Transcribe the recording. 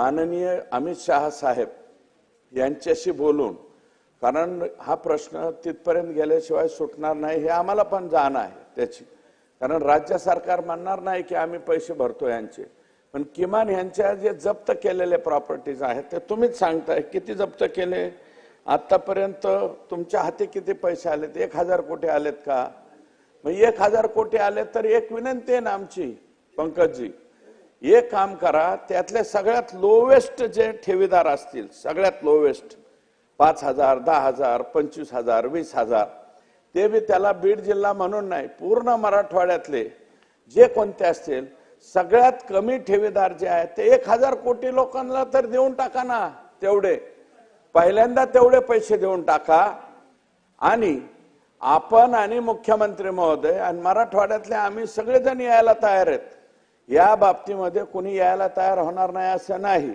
माननीय अमित शहा साहेब यांच्याशी बोलून कारण हा प्रश्न तिथपर्यंत गेल्याशिवाय सुटणार नाही हे आम्हाला पण जाण आहे त्याची. कारण राज्य सरकार म्हणणार नाही की आम्ही पैसे भरतो यांचे. पण किमान यांच्या जे जप्त केलेले प्रॉपर्टीज आहेत ते तुम्हीच सांगताय किती जप्त केले? आतापर्यंत तुमच्या हाती किती पैसे आलेत? एक हजार कोटी आलेत का? मग एक हजार कोटी आले तर एक विनंती आहे ना आमची पंकजजी. एक काम करा त्यातले सगळ्यात लोवेस्ट जे ठेवीदार असतील सगळ्यात लोवेस्ट पाच हजार दहा हजार पंचवीस हजार वीस हजार ते बी त्याला बीड जिल्हा म्हणून नाही पूर्ण मराठवाड्यातले जे कोणते असतील सगळ्यात कमी ठेवीदार जे आहेत ते एक हजार कोटी लोकांना तर देऊन टाका ना तेवढे. पहिल्यांदा तेवढे पैसे देऊन टाका. आणि आपण आणि मुख्यमंत्री महोदय आणि मराठवाड्यातले आम्ही सगळेजण यायला तयार आहेत. या बाबतीमध्ये कुणी यायला तयार होणार नाही असं नाही.